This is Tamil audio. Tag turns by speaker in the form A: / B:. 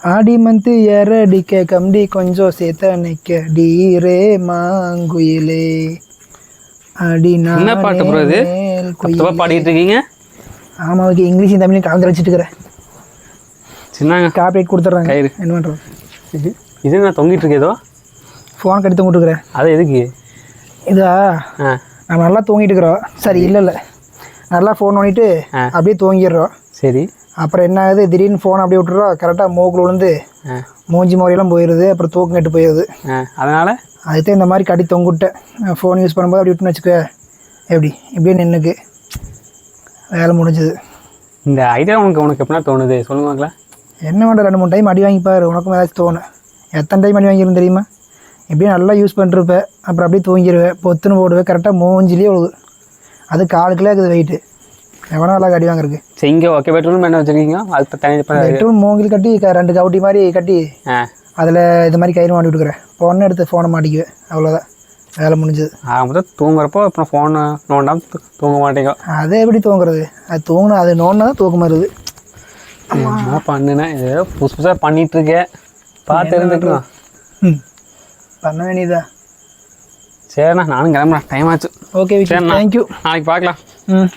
A: ஆடி மந்த்து எரடிக்க கம்பி கொஞ்சம் சேர்த்த நிக்க டீரே மாங்குயிலே அடி
B: என்ன பாட்டு bro இது? பாடிட்டு இருக்கீங்க?
A: ஆமா ஓகே இங்கிலீஷும் தமிழையும் கலந்து வச்சுட்டு இருக்கிறேன்
B: சின்னாங்க
A: காப்பிரைட் கொடுத்துட்றாங்க. என்ன பண்ணுறது
B: இது நான் தொங்கிட்டு இருக்கு ஏதோ?
A: ஃபோன் கட்டி தொங்கிட்டுருக்குறேன்
B: அது எதுக்கு?
A: இதா? நம்ம நல்லா தூங்கிட்டு இருக்கிறோம் சரி. இல்லை இல்லை. நல்லா ஃபோன் பண்ணிட்டு. அப்படியே தூங்கிடுறோம்.
B: சரி.
A: அப்புறம் என்ன ஆகுது? திடீர்னு ஃபோன் அப்படியே விட்டுறோம் கரெக்டாக மூக்கில் விழுந்து மூஞ்சி முறையெல்லாம் போயிடுது அப்புறம் தூக்கம் கெட்டு போயிடுது
B: அதனால்?
A: அதுதான் இந்த மாதிரி கட்டி தொங்கிவிட்டேன் ஃபோன் யூஸ் பண்ணும்போது அப்படி விட்டுன்னு வச்சுக்க எப்படி? இப்படியே நின்றுக்கு வேலை முடிஞ்சது.
B: இந்த ஐடியா உனக்கு உனக்கு எப்படின்னா தோணுது? பார்க்கலாம்
A: என்ன பண்ணுற ரெண்டு மூணு டைம் அடி வாங்கிப்பாரு. உனக்கும் ஏதாச்சும் தோணும். எத்தனை டைம் அடி வாங்கிரும் தெரியுமா? எப்படியும் நல்லா யூஸ் பண்ணிருப்பேன். அப்புறம் அப்படியே தூங்கிடுவேன் பொத்துன்னு போடுவேன் கரெக்டாக மூஞ்சிலேயே விழுது. அது காலுக்குள்ளே இருக்குது வெயிட்டு எவனோ நல்லா அடி வாங்குறதுக்கு?
B: சரி இங்கே ஓகே பெட்ரோல் என்ன வச்சுருக்கீங்க அது தனி
A: பெட்ரோல் மூங்கில் கட்டி ரெண்டு கவுட்டி மாதிரி கட்டி அதில் இது மாதிரி கயிறு மாட்டி விட்டுக்கிறேன். ஃபோனை எடுத்து ஃபோனை மாட்டிக்குவேன். அவ்வளோதான் வேலை முடிஞ்சது.
B: ஆக மொத்தம் தூங்குறப்போ அப்புறம் ஃபோனை நோண்டாம தூ- தூங்க மாட்டேங்க.
A: அது எப்படி தூங்குறது? அது தூங்கினா அது நோன்னா தான் தூக்கம் வருது.
B: என்ன பண்ணுனேன் ஏதோ புதுசு புதுசாக பண்ணிட்டு இருக்கேன் பார்த்து இருந்துக்கலாம்.
A: ம். பண்ண வேண்டியதா
B: சரிண்ணா நானும் கிளம்புறேன். டைம் ஆச்சு.
A: ஓகே தேங்க்யூ
B: நாளைக்கு பார்க்கலாம்.
A: ம்.